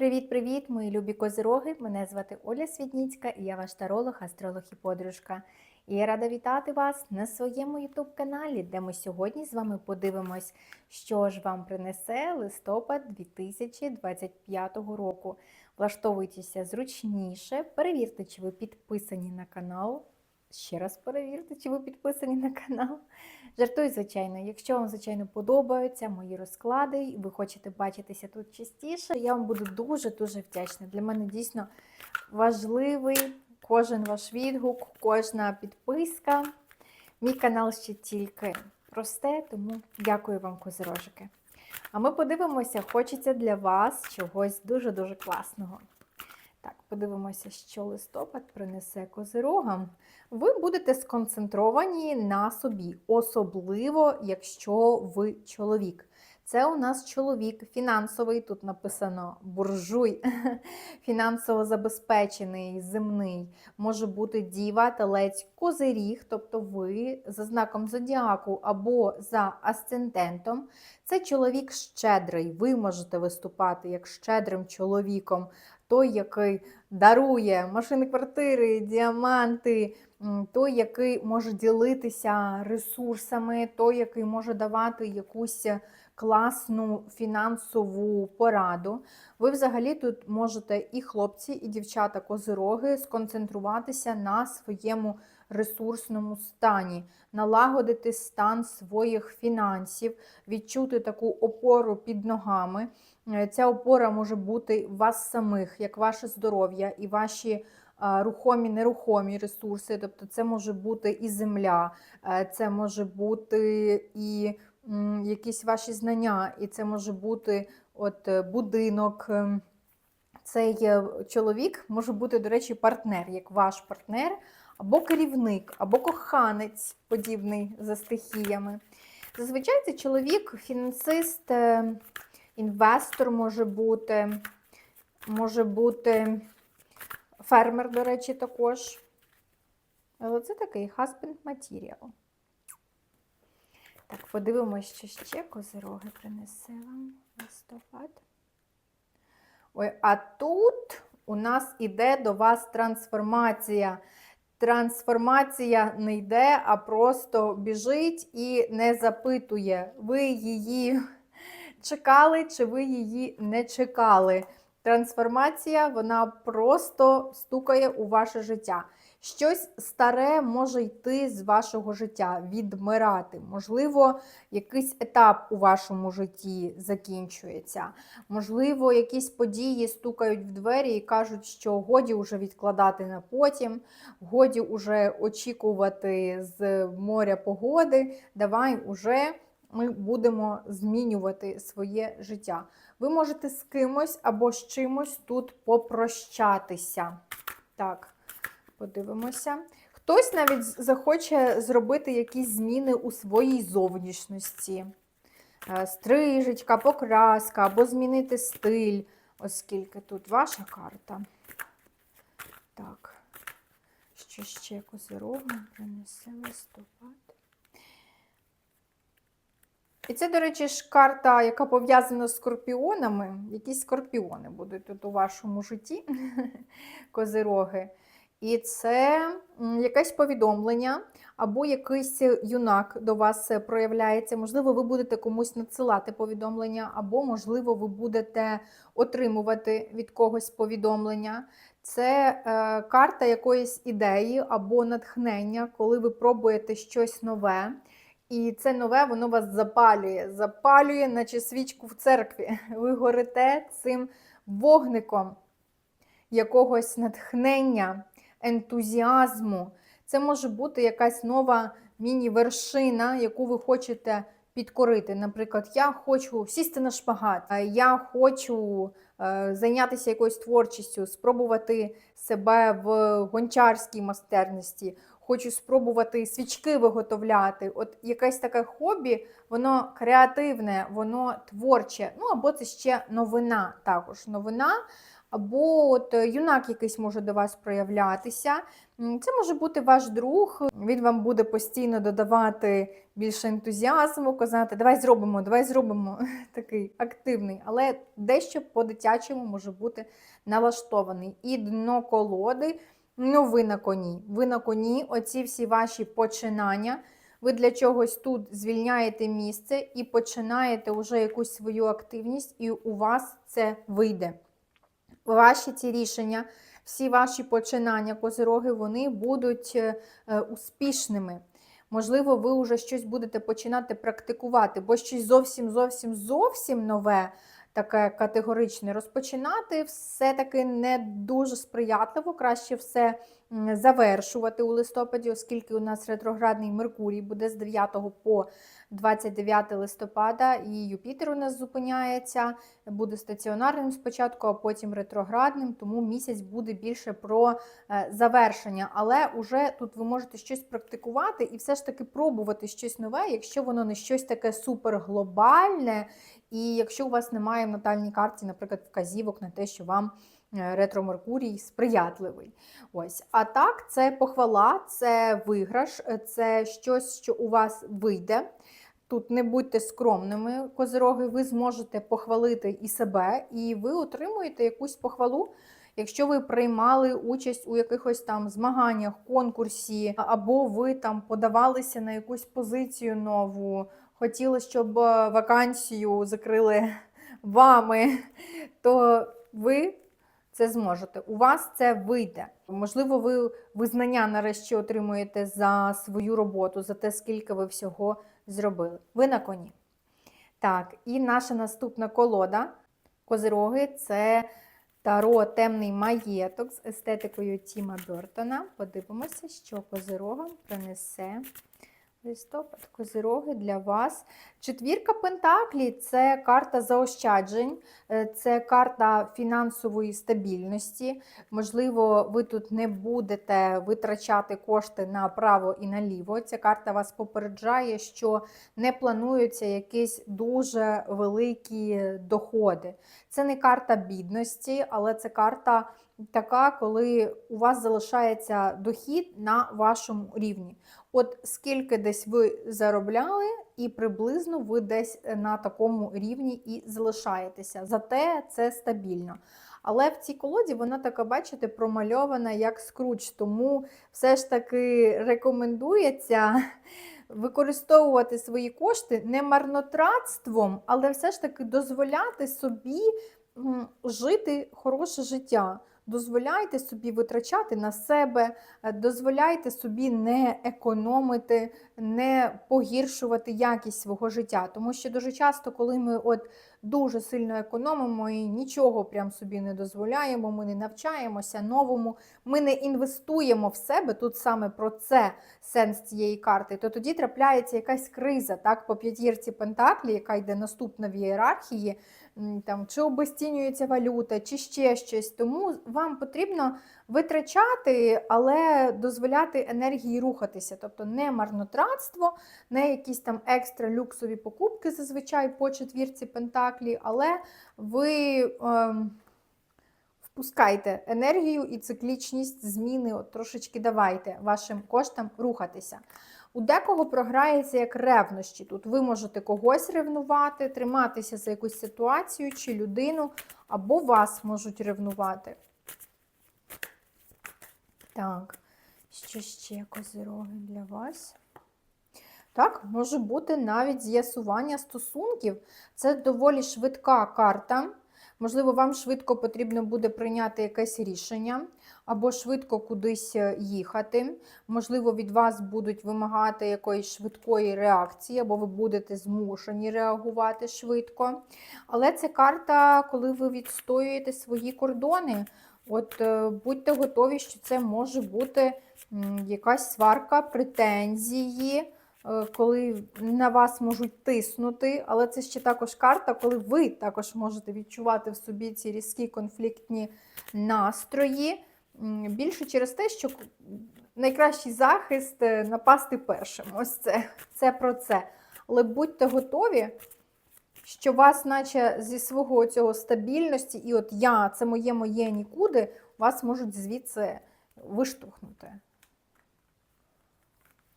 Привіт-привіт, мої любі козироги! Мене звати Оля Свідніцька і я ваш таролог, астролог і подружка. І я рада вітати вас на своєму YouTube каналі, де ми сьогодні з вами подивимось, що ж вам принесе листопад 2025 року. Влаштовуйтеся зручніше, перевірте, чи ви підписані на канал. Ще раз перевірте, чи ви підписані на канал. Жартую, звичайно. Якщо вам, звичайно, подобаються мої розклади, і ви хочете бачитися тут частіше, я вам буду дуже-дуже вдячна. Для мене дійсно важливий кожен ваш відгук, кожна підписка. Мій канал ще тільки росте, тому дякую вам, козирожики. А ми подивимося, хочеться для вас чогось дуже-дуже класного. Подивимося, що листопад принесе козирогам. Ви будете сконцентровані на собі, особливо, якщо ви чоловік. Це у нас чоловік фінансовий, тут написано буржуй, фінансово забезпечений, земний. Може бути діва, телець, козиріг, тобто ви за знаком зодіаку або за асцендентом. Це чоловік щедрий. Ви можете виступати як щедрим чоловіком, той, який дарує машини, квартири, діаманти, той, який може ділитися ресурсами, той, який може давати якусь класну фінансову пораду. Ви взагалі тут можете і хлопці, і дівчата козироги сконцентруватися на своєму ресурсному стані, налагодити стан своїх фінансів, відчути таку опору під ногами. Ця опора може бути вас самих, як ваше здоров'я і ваші рухомі, нерухомі ресурси. Тобто це може бути і земля, це може бути і якісь ваші знання, і це може бути от е, будинок. Ем, цей е, чоловік може бути, до речі, партнер, як ваш партнер, або керівник, або коханець, подібний за стихіями. Зазвичай це чоловік, фінансист, е, інвестор може бути, може бути фермер, до речі, також. Але це такий husband material. Так, подивимося, що ще козироги принесе вам листопад. Ой, а тут у нас іде до вас трансформація. Трансформація не йде, а просто біжить і не запитує, ви її чекали, чи ви її не чекали. Трансформація, вона просто стукає у ваше життя. Щось старе може йти з вашого життя, відмирати. Можливо, якийсь етап у вашому житті закінчується. Можливо, якісь події стукають в двері і кажуть, що годі вже відкладати на потім, годі вже очікувати з моря погоди. Давай уже ми будемо змінювати своє життя. Ви можете з кимось або з чимось тут попрощатися. Так. Подивимося. Хтось навіть захоче зробити якісь зміни у своїй зовнішності. Е, стрижечка, покраска або змінити стиль, оскільки тут ваша карта. Так, що ще козирогом принесе листопад. І це, до речі, ж карта, яка пов'язана з скорпіонами. Якісь скорпіони будуть тут у вашому житті, козироги. І це якесь повідомлення, або якийсь юнак до вас проявляється. Можливо, ви будете комусь надсилати повідомлення, або, можливо, ви будете отримувати від когось повідомлення. Це е, карта якоїсь ідеї або натхнення, коли ви пробуєте щось нове. І це нове, воно вас запалює, запалює, наче свічку в церкві. Ви горите цим вогником якогось натхнення ентузіазму. Це може бути якась нова міні-вершина, яку ви хочете підкорити. Наприклад, я хочу сісти на шпагат, я хочу е, зайнятися якоюсь творчістю, спробувати себе в гончарській майстерності. Хочу спробувати свічки виготовляти. От якесь таке хобі, воно креативне, воно творче. Ну або це ще новина також. Новина. Або от юнак якийсь може до вас проявлятися. Це може бути ваш друг, він вам буде постійно додавати більше ентузіазму, казати, давай зробимо, давай зробимо. Такий активний, але дещо по-дитячому може бути налаштований. І дно колоди, ну ви на коні. Ви на коні, оці всі ваші починання. Ви для чогось тут звільняєте місце і починаєте вже якусь свою активність, і у вас це вийде ваші ці рішення, всі ваші починання, козироги, вони будуть е, е, успішними. Можливо, ви вже щось будете починати практикувати, бо щось зовсім зовсім зовсім нове, таке категоричне, розпочинати. Все-таки не дуже сприятливо, краще все завершувати у листопаді, оскільки у нас ретроградний Меркурій буде з 9 по 29 листопада, і Юпітер у нас зупиняється, буде стаціонарним спочатку, а потім ретроградним, тому місяць буде більше про е, завершення. Але уже тут ви можете щось практикувати і все ж таки пробувати щось нове, якщо воно не щось таке суперглобальне, і якщо у вас немає в натальній карті, наприклад, вказівок на те, що вам е, ретро Меркурій сприятливий. Ось. А так, це похвала, це виграш, е, це щось, що у вас вийде. Тут не будьте скромними, козироги, ви зможете похвалити і себе, і ви отримуєте якусь похвалу. Якщо ви приймали участь у якихось там змаганнях, конкурсі, або ви там подавалися на якусь позицію нову, хотіли, щоб е, вакансію закрили вами, то ви це зможете. У вас це вийде. Можливо, ви визнання нарешті отримуєте за свою роботу, за те, скільки ви всього зробили. Ви на коні. Так, і наша наступна колода козироги це таро темний маєток з естетикою Тіма Бертона. Подивимося, що козирогам принесе листопад. Козироги для вас. Четвірка Пентаклі це карта заощаджень, е, це карта фінансової стабільності. Можливо, ви тут не будете витрачати кошти направо і наліво. Ця карта вас попереджає, що не плануються якісь дуже великі доходи. Це не карта бідності, але це карта така, коли у вас залишається дохід на вашому рівні. От скільки десь ви заробляли, і приблизно ви десь на такому рівні і залишаєтеся. Зате це стабільно. Але в цій колоді вона така, бачите, промальована як скруч, тому все ж таки рекомендується використовувати свої кошти не марнотратством, але все ж таки дозволяти собі жити хороше життя. Дозволяйте собі витрачати на себе, е, дозволяйте собі не економити, не погіршувати якість свого життя. Тому що дуже часто, коли ми от дуже сильно економимо і нічого прям собі не дозволяємо, ми не навчаємося новому, ми не інвестуємо в себе. Тут саме про це сенс цієї карти, то тоді трапляється якась криза, так, по п'ятірці Пентаклі, яка йде наступна в ієрархії там, чи обесцінюється валюта, чи ще щось. Тому вам потрібно витрачати, але дозволяти енергії рухатися. Тобто не марнотратство, не якісь там екстра люксові покупки зазвичай по четвірці Пентаклі, але ви. Ем, Впускайте енергію і циклічність зміни, от трошечки давайте вашим коштам рухатися. У декого програється як ревнощі. Тут ви можете когось ревнувати, триматися за якусь ситуацію чи людину, або вас можуть ревнувати. Так, що ще козироги для вас? Так, може бути навіть з'ясування стосунків. Це доволі швидка карта. Можливо, вам швидко потрібно буде прийняти якесь рішення, або швидко кудись е, їхати. Можливо, від вас будуть вимагати якоїсь швидкої реакції, або ви будете змушені реагувати швидко. Але це карта, коли ви відстоюєте свої кордони. От е, будьте готові, що це може бути якась сварка, претензії. Е, Коли на вас можуть тиснути, але це ще також карта, коли ви також можете відчувати в собі ці різкі конфліктні настрої. Більше через те, що найкращий захист е, напасти першим. Ось це. Це про це. Але будьте готові, що вас, наче зі свого цього стабільності, і от я, це моє моє нікуди, вас можуть звідси виштовхнути.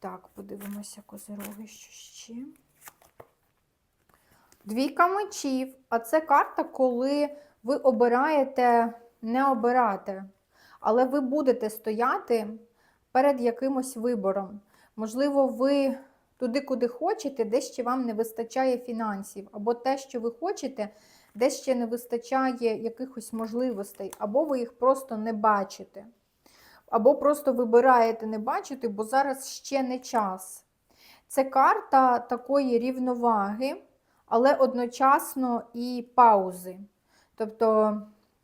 Так, подивимося козироги, що ще. Двійка мечів. А це карта, коли ви обираєте не обирати, але ви будете стояти перед якимось вибором. Можливо, ви туди, куди хочете, де ще вам не вистачає фінансів, або те, що ви хочете, де ще не вистачає якихось можливостей, або ви їх просто не бачите. Або просто вибираєте не бачити, бо зараз ще не час. Це карта такої рівноваги, але одночасно і паузи. Тобто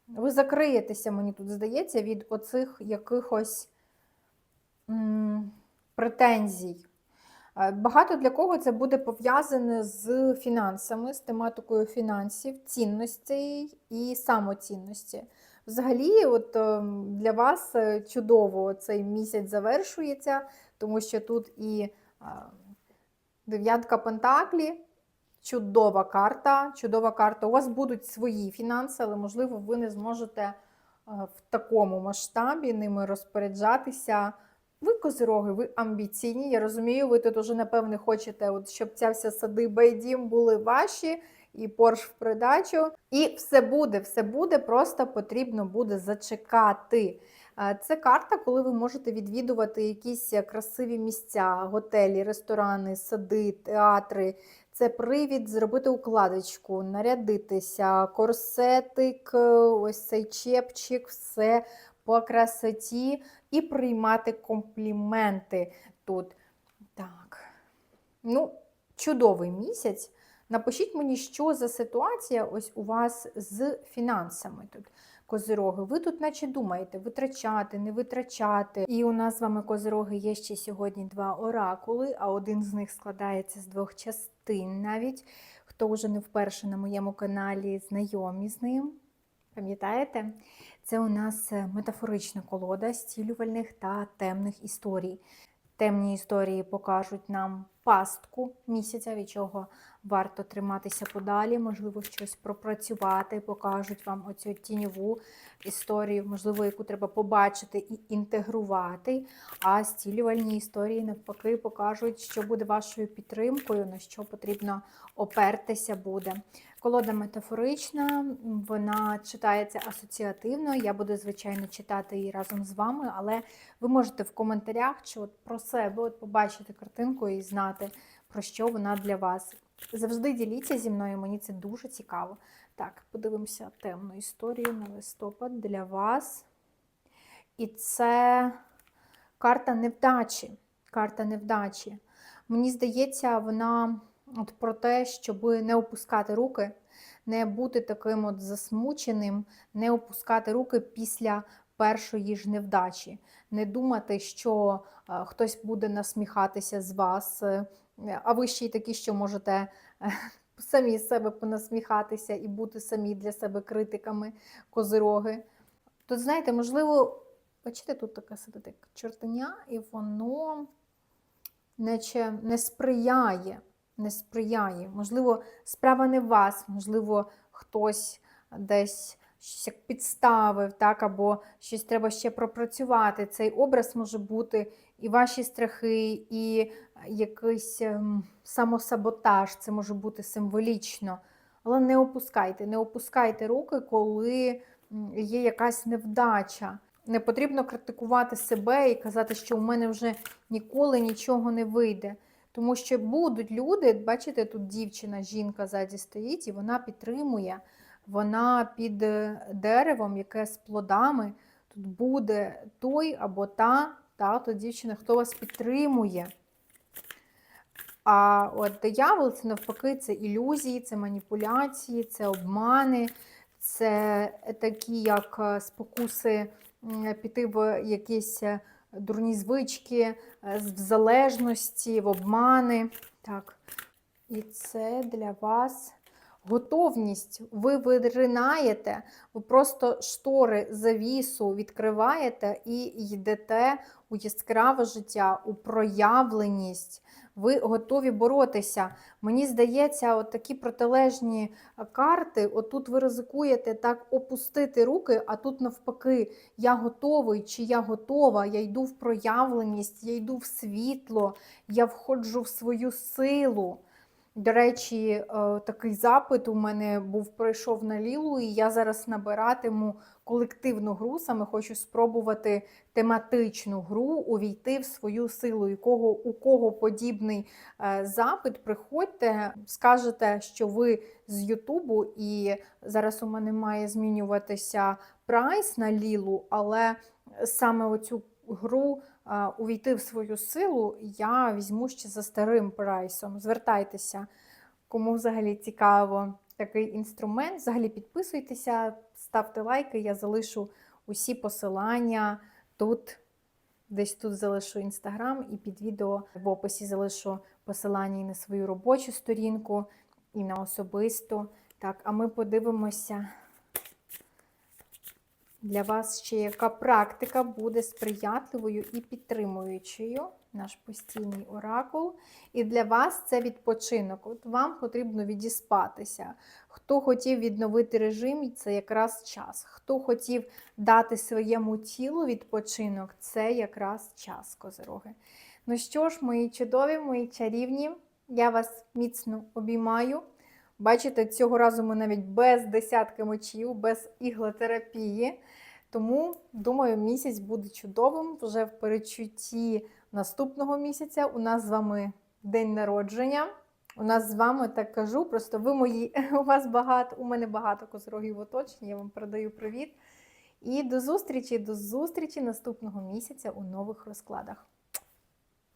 ви закриєтеся, мені тут здається, від оцих якихось м, претензій. Е, Багато для кого це буде пов'язане з фінансами, з тематикою фінансів, цінностей і самоцінності. Взагалі, от е, для вас е, чудово цей місяць завершується, тому що тут і дев'ятка пентаклі, чудова карта. Чудова карта. У вас будуть свої фінанси, але, можливо, ви не зможете е, в такому масштабі ними розпоряджатися. Ви козироги, ви амбіційні. Я розумію, ви тут уже, напевне, хочете, от, щоб ця вся садиба і дім були ваші, і порш в придачу. І все буде, все буде, просто потрібно буде зачекати. Е, Це карта, коли ви можете відвідувати якісь красиві місця, готелі, ресторани, сади, театри. Це привід зробити укладочку, нарядитися, корсетик, ось цей чепчик, все по красоті і приймати компліменти тут. Так. Ну, чудовий місяць. Напишіть мені, що за ситуація ось у вас з фінансами тут. Козироги, ви тут наче думаєте, витрачати, не витрачати. І у нас з вами козироги є ще сьогодні два оракули, а один з них складається з двох частин навіть. Хто вже не вперше на моєму каналі знайомі з ним. Пам'ятаєте? Це у нас е, метафорична колода стілювальних та темних історій. Темні історії покажуть нам пастку місяця, від чого варто триматися подалі, можливо, щось пропрацювати, покажуть вам оцю тіньову історію, можливо, яку треба побачити і інтегрувати. А стілювальні історії, навпаки, покажуть, що буде вашою підтримкою, на що потрібно опертися буде. Колода метафорична, вона читається асоціативно. Я буду, звичайно, читати її разом з вами, але ви можете в коментарях чи от про себе от побачити картинку і знати, про що вона для вас. Завжди діліться зі мною, мені це дуже цікаво. Так, подивимося темну історію на листопад для вас. І це карта невдачі. Карта невдачі. Мені здається, вона от про те, щоб не опускати руки, не бути таким от засмученим, не опускати руки після першої ж невдачі, не думати, що е, хтось буде насміхатися з вас, е, а ви ще й такі, що можете е, самі з себе понасміхатися і бути самі для себе критиками козироги. Тут, знаєте, можливо, бачите, тут таке сидить чортеня, і воно наче не сприяє не сприяє. Можливо, справа не вас, можливо, хтось десь щось як підставив, так, або щось треба ще пропрацювати. Цей образ може бути і ваші страхи, і якийсь ем, самосаботаж, це може бути символічно. Але не опускайте, не опускайте руки, коли є якась невдача. Не потрібно критикувати себе і казати, що у мене вже ніколи нічого не вийде. Тому що будуть люди, бачите, тут дівчина, жінка ззаді стоїть, і вона підтримує, вона під деревом, яке з плодами. Тут буде той або та, та то дівчина, хто вас підтримує. А от диявол це навпаки, це ілюзії, це маніпуляції, це обмани, це такі, як спокуси піти в якісь дурні звички, в залежності, в обмани. Так, і це для вас готовність. Ви виринаєте, ви просто штори завісу відкриваєте і йдете у яскраве життя, у проявленість. Ви готові боротися. Мені здається, от такі протилежні карти, отут ви ризикуєте так опустити руки, а тут навпаки, я готовий чи я готова, я йду в проявленість, я йду в світло, я входжу в свою силу. До речі, е, такий запит у мене був пройшов на Лілу, і я зараз набиратиму колективну гру. Саме хочу спробувати тематичну гру, увійти в свою силу. І кого, у кого подібний е, запит, приходьте, скажете, що ви з Ютубу, і зараз у мене має змінюватися прайс на Лілу, але саме оцю гру увійти в свою силу, я візьму ще за старим прайсом. Звертайтеся, кому взагалі цікаво такий інструмент. Взагалі підписуйтеся, ставте лайки, я залишу усі посилання тут. Десь тут залишу інстаграм і під відео в описі залишу посилання і на свою робочу сторінку, і на особисту. Так, а ми подивимося для вас ще яка практика буде сприятливою і підтримуючою, наш постійний оракул. І для вас це відпочинок. От вам потрібно відіспатися. Хто хотів відновити режим, це якраз час. Хто хотів дати своєму тілу відпочинок, це якраз час, козироги. Ну що ж, мої чудові, мої чарівні, я вас міцно обіймаю. Бачите, цього разу ми навіть без десятки мечів, без іглотерапії. Тому, думаю, місяць буде чудовим. Вже в перечутті наступного місяця у нас з вами день народження. У нас з вами так кажу, просто ви мої, у вас багато, у мене багато козирогів в оточенні, я вам передаю привіт. І до зустрічі, до зустрічі наступного місяця у нових розкладах.